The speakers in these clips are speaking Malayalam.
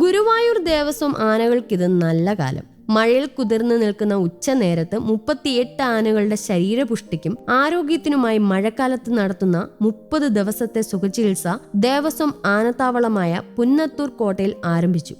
ഗുരുവായൂർ ദേവസ്വം ആനകൾക്കിത് നല്ല കാലം. മഴയിൽ കുതിർന്നു നിൽക്കുന്ന ഉച്ചനേരത്ത് മുപ്പത്തിയെട്ട് ആനകളുടെ ശരീരപുഷ്ടിക്കും ആരോഗ്യത്തിനുമായി മഴക്കാലത്ത് നടത്തുന്ന മുപ്പത് ദിവസത്തെ സുഖചികിത്സ ദേവസ്വം ആനത്താവളമായ പുന്നത്തൂർ കോട്ടയിൽ ആരംഭിച്ചു.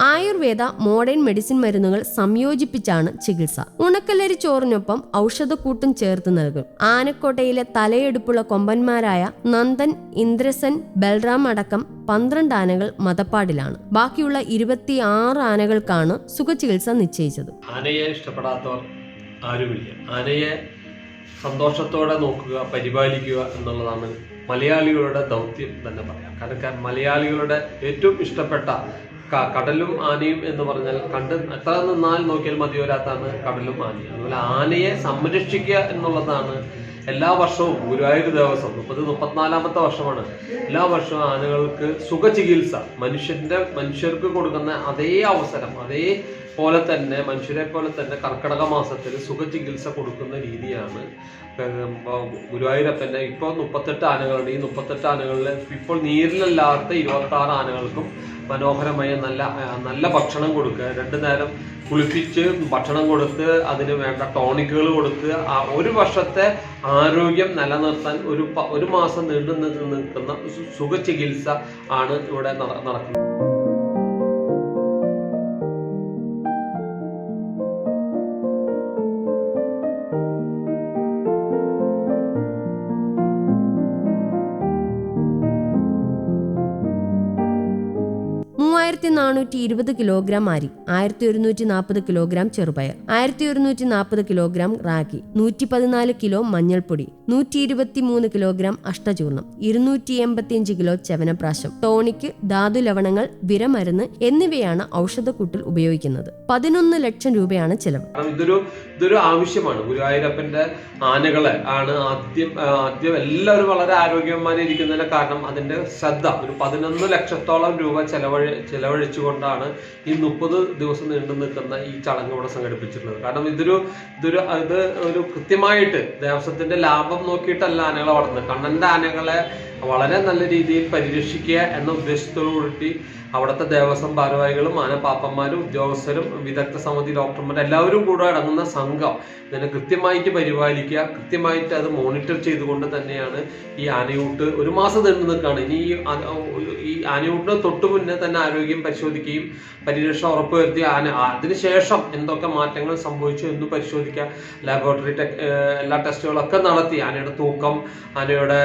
ആയുർവേദ മോഡേൺ മെഡിസിൻ മരുന്നുകൾ സംയോജിപ്പിച്ചാണ് ചികിത്സ. ഉണക്കലരി ചോറിനൊപ്പം ഔഷധക്കൂട്ടും ചേർത്ത് നൽകും. ആനക്കോട്ടയിലെ തലയെടുപ്പുള്ള കൊമ്പന്മാരായ നന്ദൻ ഇന്ദ്രസൻ ബൽറാം അടക്കം പന്ത്രണ്ട് ആനകൾ മതപ്പാടിലാണ്. ബാക്കിയുള്ള ഇരുപത്തി ആറ് ആനകൾക്കാണ് സുഖചികിത്സ നിശ്ചയിച്ചത്. ആനയെ ഇഷ്ടപ്പെടാത്തവർ ആരുമില്ല. ആനയെ സന്തോഷത്തോടെ നോക്കുക പരിപാലിക്കുക എന്നുള്ളതാണ് മലയാളികളുടെ ദൗത്യം തന്നെ പറയാം. കാരണം മലയാളികളുടെ ഏറ്റവും ഇഷ്ടപ്പെട്ട കടലും ആനയും എന്ന് പറഞ്ഞാൽ കണ്ട് എത്ര നിന്നാൽ നോക്കിയാൽ മതിവരാത്താണ് കടലും ആനയും. അതുപോലെ ആനയെ സംരക്ഷിക്കുക എന്നുള്ളതാണ് എല്ലാ വർഷവും ഗുരുവായൂർ ദേവസ്വം മുപ്പത് മുപ്പത്തിനാലാമത്തെ വർഷമാണ്. എല്ലാ വർഷവും ആനകൾക്ക് സുഖചികിത്സ മനുഷ്യന്റെ മനുഷ്യർക്ക് കൊടുക്കുന്ന അതേ അവസരം അതേ പോലെ തന്നെ മനുഷ്യരെ പോലെ തന്നെ കർക്കടക മാസത്തിൽ സുഖചികിത്സ കൊടുക്കുന്ന രീതിയാണ് ഗുരുവായൂരപ്പന്റെ ഇപ്പോൾ മുപ്പത്തെട്ട് ആനകളുണ്ട്. ഈ മുപ്പത്തെട്ട് ആനകളിൽ ഇപ്പോൾ നീരിലല്ലാത്ത ഇരുപത്തി ആറ് ആനകൾക്കും മനോഹരമായ നല്ല നല്ല ഭക്ഷണം കൊടുക്കുക. രണ്ടു നേരം കുളിപ്പിച്ച് ഭക്ഷണം കൊടുത്ത് അതിന് വേണ്ട ടോണിക്കുകൾ കൊടുത്ത് ഒരു വർഷത്തെ ആരോഗ്യം നിലനിർത്താൻ ഒരു ഒരു മാസം നീണ്ടു നിൽക്കുന്ന സുഖ ചികിത്സ ആണ് ഇവിടെ നടക്കുന്നത്. മൂവായിരത്തി നാനൂറ്റി ഇരുപത് കിലോഗ്രാം അരി ആയിരത്തി ഒരുന്നൂറ്റി നാൽപ്പത് കിലോഗ്രാം ചെറുപയർ ആയിരത്തി ഒരുന്നൂറ്റി നാൽപ്പത് കിലോഗ്രാം റാഗി നൂറ്റി പതിനാല് കിലോ മഞ്ഞൾപ്പൊടി നൂറ്റി ഇരുപത്തി മൂന്ന് കിലോഗ്രാം അഷ്ടചൂർണം ഇരുന്നൂറ്റി എൺപത്തിയഞ്ച് കിലോ ചവനപ്രാശം ടോണിക്ക് ധാതു ലവണങ്ങൾ വിരമരുന്ന് എന്നിവയാണ് ഔഷധക്കൂട്ടിൽ ഉപയോഗിക്കുന്നത്. പതിനൊന്ന് ലക്ഷം രൂപയാണ് ചെലവ്. ഇതൊരു ഇതൊരു ആവശ്യമാണ്. ഗുരുവായൂരപ്പന്റെ ആനകളെ ആണ് ആദ്യം ആദ്യം എല്ലാവരും വളരെ ആരോഗ്യവാന്മാരിയ്ക്കുന്നതിന്റെ കാരണം അതിന്റെ ശ്രദ്ധ. ഒരു പതിനൊന്ന് ലക്ഷത്തോളം രൂപ ചെലവഴി ചെലവഴിച്ചുകൊണ്ടാണ് ഈ മുപ്പത് ദിവസം നീണ്ടു നിൽക്കുന്ന ഈ ചടങ്ങ് ഇവിടെ സംഘടിപ്പിച്ചിട്ടുള്ളത്. കാരണം ഇതൊരു ഇതൊരു ഇത് ഒരു കൃത്യമായിട്ട് ദേവസ്വത്തിന്റെ ലാഭം നോക്കിയിട്ടല്ല ആനകളെ വളർത്തുന്നത്. കണ്ണന്റെ ആനകളെ വളരെ നല്ല രീതിയിൽ പരിരക്ഷിക്കുക എന്ന ഉദ്ദേശത്തോടുകൂടി അവിടുത്തെ ദേവസ്വം ഭാരവാഹികളും ആനപ്പാപ്പന്മാരും ഉദ്യോഗസ്ഥരും വിദഗ്ധ സമിതി ഡോക്ടർമാർ എല്ലാവരും കൂടെ അടങ്ങുന്ന സംഘം ഇതിനെ കൃത്യമായിട്ട് പരിപാലിക്കുക കൃത്യമായിട്ട് അത് മോണിറ്റർ ചെയ്തുകൊണ്ട് തന്നെയാണ് ഈ ആനയൂട്ട് ഒരു മാസം നീണ്ടു നിൽക്കുകയാണ്. ഇനി ഈ ആനയൂട്ടിന് തൊട്ടു മുന്നേ തന്നെ ആരോഗ്യം പരിശോധിക്കുകയും പരിരക്ഷ ഉറപ്പുവരുത്തി ആന. അതിനുശേഷം എന്തൊക്കെ മാറ്റങ്ങൾ സംഭവിച്ചു എന്ന് പരിശോധിക്കുക ലാബോറട്ടറി ടെക് എല്ലാ ടെസ്റ്റുകളൊക്കെ നടത്തി. ആനയുടെ തൂക്കം ആനയുടെ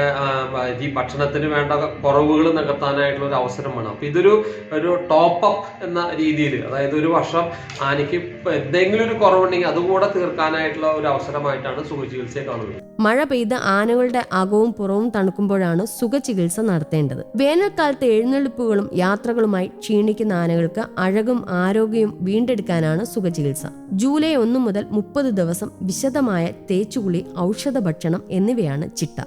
ഈ ഭക്ഷണത്തിന് വേണ്ട കുറവുകൾ നികത്താനായിട്ടുള്ള ഒരു അവസരമാണ്. അപ്പൊ ഇതൊരു ഒരു ടോപ്പ് അപ്പ് എന്ന രീതിയിൽ അതായത് ഒരു വർഷം ആനയ്ക്ക് എന്തെങ്കിലും ഒരു കുറവുണ്ടെങ്കിൽ അതുകൂടെ തീർക്കാനായിട്ടുള്ള ഒരു അവസരമായിട്ടാണ് സുഖചികിത്സയെ കാണുന്നത്. മഴ പെയ്ത് ആനകളുടെ അകവും പുറവും തണുക്കുമ്പോഴാണ് സുഖചികിത്സ നടത്തേണ്ടത്. വേനൽക്കാലത്ത് എഴുന്നള്ളിപ്പുകളും യാത്രകളുമായി ക്ഷീണിക്കുന്ന ആനകൾക്ക് അഴകും ആരോഗ്യവും വീണ്ടെടുക്കാനാണ് സുഖചികിത്സ. ജൂലൈ ഒന്ന് മുതൽ മുപ്പത് ദിവസം വിശദമായ തേച്ചുകുളി ഔഷധ ഭക്ഷണം എന്നിവയാണ് ചിട്ട.